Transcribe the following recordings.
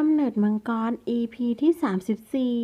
กำเนิดมังกร EP ที่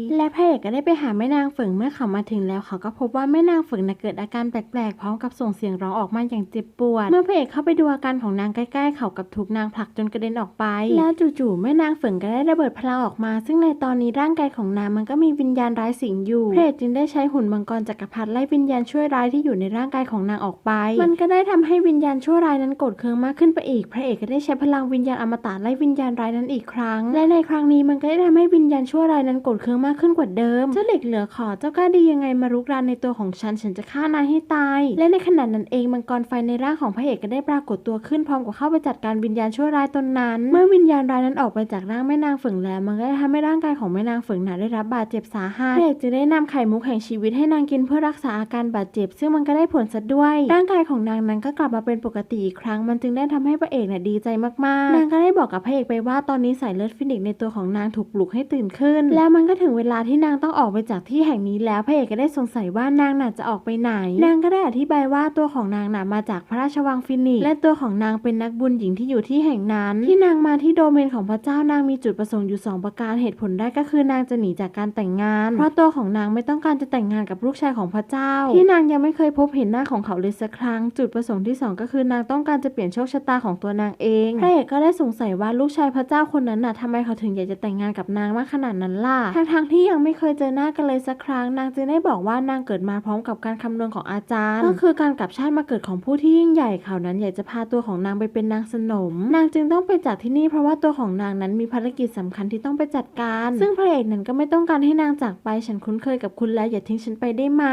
34 และพระเอกก็ได้ไปหาแม่นางฝิงเมื่อเขามาถึงแล้วเขาก็พบว่าแม่นางฝิงน่ะเกิดอาการแปลกๆพร้อมกับส่งเสียงร้องออกมาอย่างเจ็บปวด เมื่อพระเอกเข้าไปดูอาการของนางใกล้ๆ เขากับถูกนางผลักจนกระเด็นออกไป แล้วจู่ๆแม่นางฝิงก็ได้ระเบิดพลังออกมา ซึ่งในตอนนี้ร่างกายของนางมันก็มีวิญญาณร้ายสิงอยู่พระเอกจึงได้ใช้หุ่นมังกรจักรพรรดิไล่วิญญาณชั่วร้ายที่อยู่ในร่างกายของนางออกไป มันก็ได้ทำให้วิญญาณชั่วร้ายนั้นโกรธเคืองมากขึ้นไปอีก พระเอกก็ได้ใช้พลังวิญญาณอมตะไล่วิญญาณร้ายนั้นอีกครั้งและในครั้งนี้มันก็ได้ทำให้วิญญาณชั่วร้ายนั้นโกรธเคืองมากขึ้นกว่าเดิม เจ้าเหล็กเหลือขอเจ้ากล้าดียังไงมารุกรานในตัวของฉันฉันจะฆ่านายให้ตาย และในขณะนั้นเองมังกรไฟในร่างของพระเอกก็ได้ปรากฏตัวขึ้นพร้อมกับเข้าไปจัดการวิญญาณชั่วร้ายตนนั้น เมื่อวิญญาณร้ายนั้นออกไปจากร่างแม่นางเฝิงแล้ว มันก็ได้ทำให้ร่างกายของแม่นางเฝิงน่ะได้รับบาดเจ็บสาหัสพระเอกจึงได้นำไข่มุกแห่งชีวิตให้นางกินเพื่อรักษาอาการบาดเจ็บ ซึ่งมันก็ได้ผลซะด้วย ร่างกายของนางนั้นก็กลับมาเป็นปกติอีกครั้ง มันจึงได้ทำให้พระเอกน่ะดีใจมากๆ นางก็ได้บอกกับพระเอกไปว่าตอนนี้สายเลือดฟินิกซ์ในตัวของนางถูกปลุกให้ตื่นขึ้น แล้วมันก็ถึงเวลาที่นางต้องออกไปจากที่แห่งนี้แล้วพระเอกก็ได้สงสัยว่านางน่ะจะออกไปไหน นางก็ได้อธิบายว่าตัวของนางน่ะมาจากพระราชวังฟินิกและตัวของนางเป็นนักบุญหญิงที่อยู่ที่แห่งนั้น ที่นางมาที่โดเมนของพระเจ้านางมีจุดประสงค์อยู่สองประการเหตุผลแรกก็คือนางจะหนีจากการแต่งงาน เพราะตัวของนางไม่ต้องการจะแต่งงานกับลูกชายของพระเจ้า ที่นางยังไม่เคยพบเห็นหน้าของเขาเลยสักครั้ง จุดประสงค์ที่สองก็คือนางต้องการจะเปลี่ยนโชคชะตาของตัวนางเองพระเอกก็ได้สงสัยว่าลูกชายพระเจ้าคนนั้นน่ะทำไมเขาถึงอยากจะแต่งงานกับนางมากขนาดนั้นล่ะทั้งทางๆที่ยังไม่เคยเจอหน้ากันเลยสักครั้ง นางจึงได้บอกว่านางเกิดมาพร้อมกับการคำนวณของอาจารย์ก็คือการกลับชาติมาเกิดของผู้ที่ยิ่งใหญ่เขานั้นอยากจะพาตัวของนางไปเป็นนางสนม นางจึงต้องไปจากที่นี่เพราะว่าตัวของนางนั้นมีภารกิจสำคัญที่ต้องไปจัดการ ซึ่งพระเอกนั้นก็ไม่ต้องการให้นางจากไป ฉันคุ้นเคยกับคุณแล้วอย่าทิ้งฉันไปได้ไหม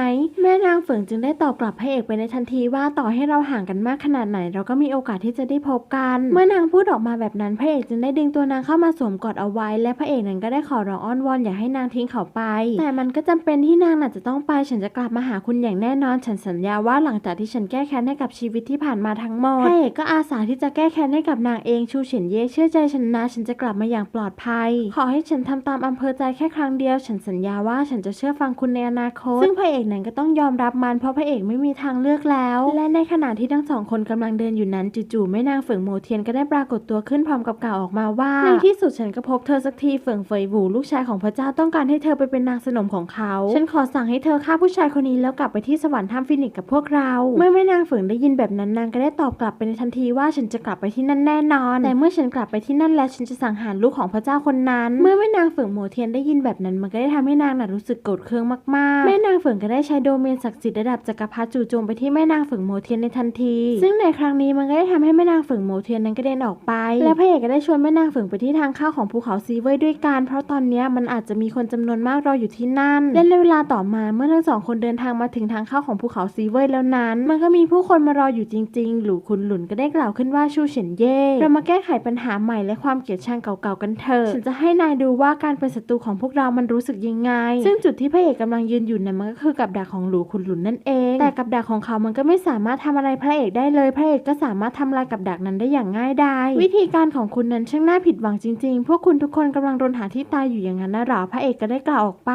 แม่นางเฝิงจึงได้ตอบกลับพระเอกไปในทันทีว่าต่อให้เราห่างกันมากขนาดไหน เราก็มีโอกาสที่จะได้พบกัน เมื่อนางพูดออกมาแบบนั้นพระเอกจึงได้ดึงตัวนางเข้ามาสวมกอดเอาไว้ และพระเอกนั้นก็ได้ขอร้องอ้อนวอนอย่าให้นางทิ้งเขาไป แต่มันก็จำเป็นที่นางน่ะจะต้องไป ฉันจะกลับมาหาคุณอย่างแน่นอน ฉันสัญญาว่าหลังจากที่ฉันแก้แค้นให้กับชีวิตที่ผ่านมาทั้งหมดพระเอกก็อาสาที่จะแก้แค้นให้กับนางเองชูเฉียนเย่เชื่อใจฉันนะ ฉันจะกลับมาอย่างปลอดภัย ขอให้ฉันทำตามอำเภอใจแค่ครั้งเดียว ฉันสัญญาว่าฉันจะเชื่อฟังคุณในอนาคต ซึ่งพระเอกนั้นก็ต้องยอมรับมันเพราะพระเอกไม่มีทางเลือกแล้ว และในขณะที่ทั้งสองคนกำลังเดินอยู่นั้นจู่ๆแม่นางเฝิงโมเทียนก็ได้ปรากฏตัวขึ้นพร้อมกับกล่าวออกมาว่าในที่สุดฉันก็พบเธอสักทีเฝิงเฟยหวูลูกชายของพระเจ้าต้องการให้เธอไปเป็นนางสนมของเขา ฉันขอสั่งให้เธอฆ่าผู้ชายคนนี้แล้วกลับไปที่สวรรค์ถ้ำฟินิกส์กับพวกเรา เมื่อแม่นางเฝิงได้ยินแบบนั้นนางก็ได้ตอบกลับไปในทันทีว่าฉันจะกลับไปที่นั่นแน่นอน แต่เมื่อฉันกลับไปที่นั่นแล้วฉันจะสังหารลูกของพระเจ้าคนนั้น เมื่อแม่นางเฝิงโมเทียนได้ยินแบบนั้นมันก็ได้ทำให้นางน่ะรู้สึกโกรธเคืองมากๆ แม่นางเฝิงก็ได้ใช้โดเมนศักดิ์สิทธิ์ระดับจักรพรรดิจู่โจมไปที่แม่นางเฝิงโมเทียนในทันที ซึ่งในครั้งนี้มันก็ได้ทำให้แม่นางเฝิงโมเทียนนั้นกระเด็นออกไป และพระเอกก็ได้ชวนแม่นางเฝิงไปที่ทางเข้าของภูเขาซีเว่ยด้วยกัน เพราะตอนนี้มันอาจจะมีคนจำนวนมากรออยู่ที่นั่นและในเวลาต่อมาเมื่อทั้งสองคนเดินทางมาถึงทางเข้าของภูเขาซีเว่ยแล้วนั้น มันก็มีผู้คนมารออยู่จริง ๆ หลู่คุณหลุนก็ได้กล่าวขึ้นว่าชูเฉินเย่เรามาแก้ไขปัญหาใหม่และความเกลียดชังเก่าๆกันเถอะฉันจะให้นายดูว่าการเป็นศัตรูของพวกเรามันรู้สึกยังไง ซึ่งจุดที่พระเอกกำลังยืนอยู่นั้นมันก็คือกับดักของหลูคุณหลุนนั่นเอง แต่กับดักของเขามันก็ไม่สามารถทำอะไรพระเอกได้เลย พระเอกก็สามารถทำลายกับดักนั้นได้อย่างง่ายดายวิธีการของคุณนั้นช่างน่าผิดหวังจริงพวกคุณทุกคนกำลังโดนหาที่ตายอยู่อย่างนั้นนะหรอพระเอกก็ได้กล่าวออกไป